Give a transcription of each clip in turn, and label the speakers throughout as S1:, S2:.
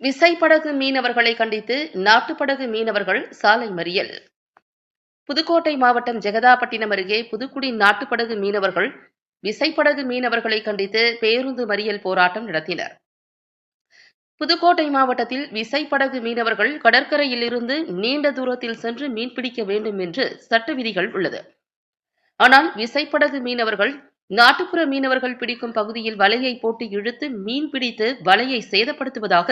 S1: விசைப்படகு மீனவர்களை கண்டித்து நாட்டுப்படகு மீனவர்கள் சாலை மறியல். புதுக்கோட்டை மாவட்டம் ஜெகதாப்பட்டினம் அருகே புதுக்குடி நாட்டுப்படகு மீனவர்கள் விசைப்படகு மீனவர்களை கண்டித்து பேருந்து மறியல் போராட்டம் நடத்தினர். புதுக்கோட்டை மாவட்டத்தில் விசைப்படகு மீனவர்கள் கடற்கரையிலிருந்து நீண்ட தூரத்தில் சென்று மீன்பிடிக்க வேண்டும் என்று சட்ட விதிகள் உள்ளது. ஆனால் விசைப்படகு மீனவர்கள் நாட்டுப்புற மீனவர்கள் பிடிக்கும் பகுதியில் வலையை போட்டு இழுத்து மீன் பிடித்து வலையை சேதப்படுத்துவதாக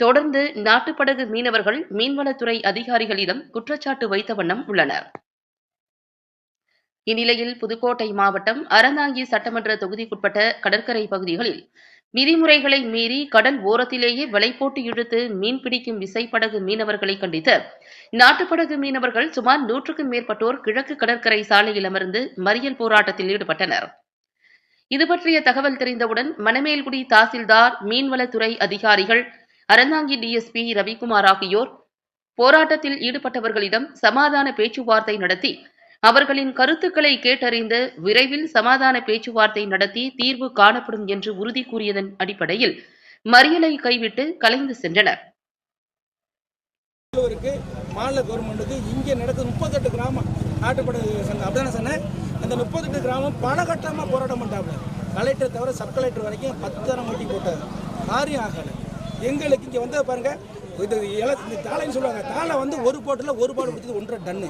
S1: தொடர்ந்து நாட்டுப்படகு மீனவர்கள் மீன்வளத்துறை அதிகாரிகளிடம் குற்றச்சாட்டு வைத்த வண்ணம் உள்ளனர். இந்நிலையில் புதுக்கோட்டை மாவட்டம் அறந்தாங்கி சட்டமன்ற தொகுதிக்குட்பட்ட கடற்கரை பகுதிகளில் விதிமுறைகளை மீறி கடல் ஓரத்திலேயே வலை போட்டு இழுத்து மீன் பிடிக்கும் விசைப்படகு மீனவர்களை கண்டித்து நாட்டுப்படகு மீனவர்கள் சுமார் நூற்றுக்கும் மேற்பட்டோர் கிழக்கு கடற்கரை சாலையில் அமர்ந்து மறியல் போராட்டத்தில் ஈடுபட்டனர். இதுபற்றிய தகவல் தெரிந்தவுடன் மணமேல்குடி தாசில்தார் மீன்வளத்துறை அதிகாரிகள் அறந்தாங்கி டிஎஸ்பி ரவிக்குமார் ஆகியோர் போராட்டத்தில் ஈடுபட்டவர்களிடம் சமாதான பேச்சுவார்த்தை நடத்தி அவர்களின் கருத்துக்களை கேட்டறிந்து விரைவில் சமாதான பேச்சுவார்த்தை நடத்தி தீர்வு காணப்படும் என்று உறுதி கூறியதன் அடிப்படையில் மறியலை கைவிட்டு கலைந்து சென்றனர்.
S2: மாநில கவர்மெண்ட்டுக்கு இங்கே நடக்குது முப்பத்தெட்டு கிராமம். நாட்டுப்படை சங்கம் அப்படிதானே சொன்னேன்? அந்த முப்பத்தெட்டு கிராமம் பல கட்டமாக போராட்டம் பண்ணிட்டாங்க கலெக்டர் தவிர சப் கலெக்டர் வரைக்கும் பத்தரம் மட்டி போட்டார் காரியம் ஆகலை. எங்களுக்கு இங்கே வந்து பாருங்க இது இல இந்த தாளைன்னு சொல்லுவாங்க. தாளை வந்து ஒரு போட்டில் ஒரு பாடு பிடிச்சது ஒன்றரை டன்னு.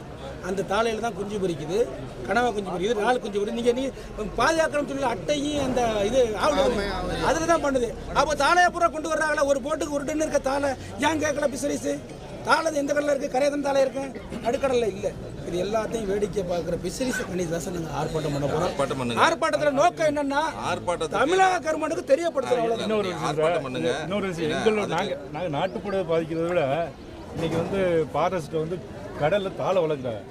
S2: அந்த தாளையில் தான் குஞ்சு பொரிக்குது கனவா குஞ்சு பொரிக்குது நாலு குஞ்சு பொரிக்குது. நீங்கள் நீ பாதுகாக்கணும் சொல்லி அட்டையும் அந்த இது ஆவுல அதில் தான் பண்ணுது. அப்போ தாளையை பூரா கொண்டு வர்றாங்களா ஒரு போட்டுக்கு ஒரு டன் இருக்க தாளை. ஏன் கேட்கல பிசரிஸு தாளை எந்த கடலில் இருக்குது கரையதன் தாளை இருக்கு? நடுக்கடலில் இல்லை. இது எல்லாத்தையும் வேடிக்கை பார்க்குற பிசிரிஸ் கணித தான் நாங்கள் ஆர்ப்பாட்டம் பண்ண போகிறோம்
S3: ஆர்ப்பாட்டம் பண்ணுங்க
S2: ஆர்ப்பாட்டத்தில் நோக்கம் என்னன்னா
S3: ஆர்ப்பாட்டத்தை
S2: தமிழக கவர்மெண்ட்டுக்கு தெரியப்படுத்துறோம் அவ்வளவுதான்.
S4: இன்னொரு
S3: ஆர்ப்பாட்டம் பண்ணுங்க.
S4: இன்னொரு விஷயம் எங்களோட நாங்கள் நாங்கள் நாட்டுப்புற பாதிக்கிறத விட இன்னைக்கு வந்து ஃபாரஸ்ட்டை வந்து கடலில் தாளை வளர்க்குறாங்க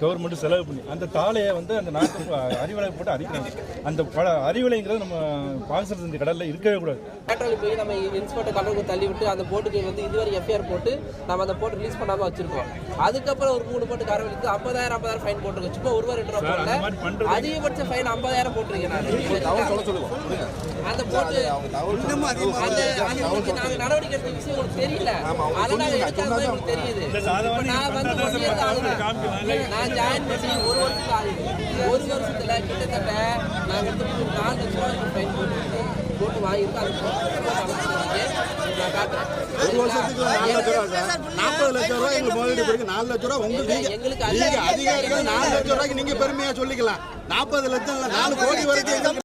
S4: கவர்மெண்ட் செலவு பண்ணி அந்த தாளையை வந்து அந்த நாட்டு அறிவலை போட்டு அரிக்கிறாங்க. அந்த பல அறிவலைங்கிறது நம்ம பாசன இந்த கடலில் இருக்கவே கூடாது.
S5: பேட்ரோல் போய் நம்ம இன்ஸ்பெக்டர் கடலுக்கு தள்ளி விட்டு அந்த போட்டுக்கு வந்து இதுவரை எஃப்ஐஆர் போட்டு நம்ம அந்த போட்டு ரிலீஸ் பண்ணாம வச்சிருக்கோம். அதுக்கப்புறம் ஒரு மூணு போட்டு காரம் எடுத்து ஐம்பதாயிரம் ஐம்பதாயிரம் ஃபைன் போட்டுருக்கோம் சும்மா ஒரு ரூபா ரெண்டு ரூபா போடல. அதிகபட்ச ஃபைன் ஐம்பதாயிரம் போட்டிருக்கேன்
S3: தவறு
S5: நான்
S3: சொல்ல சொல்லுங்க. சொல்லுங்க.
S5: அந்த போட்டு
S3: அவங்க தவறு
S5: அந்த அதுக்கு நாங்க நடவடிக்கை எடுத்த விஷயம் உங்களுக்கு தெரியல. அதை நாங்க எடுக்காம உங்களுக்கு தெரியுது. நான் வந்து நான் ஜாயின் பண்ணி ஒரு வருஷத்துக்கு ஆகுது. ஒரு வருஷத்துல கிட்டத்தட்ட நாங்க எடுத்து ஒரு நாலு லட்சம் ரூபாய் ஃபைன் போட்டுருக்கோம் போட்டு வாங்கியிருக்கோம் அது நான் காட்டுறேன்.
S6: ஒரு வருஷத்துக்கு நாலு லட்ச ரூபா சார் நாற்பது லட்ச ரூபா எங்களுக்கு முதலீடு நாலு லட்ச ரூபா உங்களுக்கு
S5: எங்களுக்கு
S6: அதிகாரிகள் நாலு லட்ச ரூபாய்க்கு நீங்க பெருமையா சொல்லிக்கலாம். நாற்பது லட்சம் இல்ல நாலு கோடி வரைக்கும்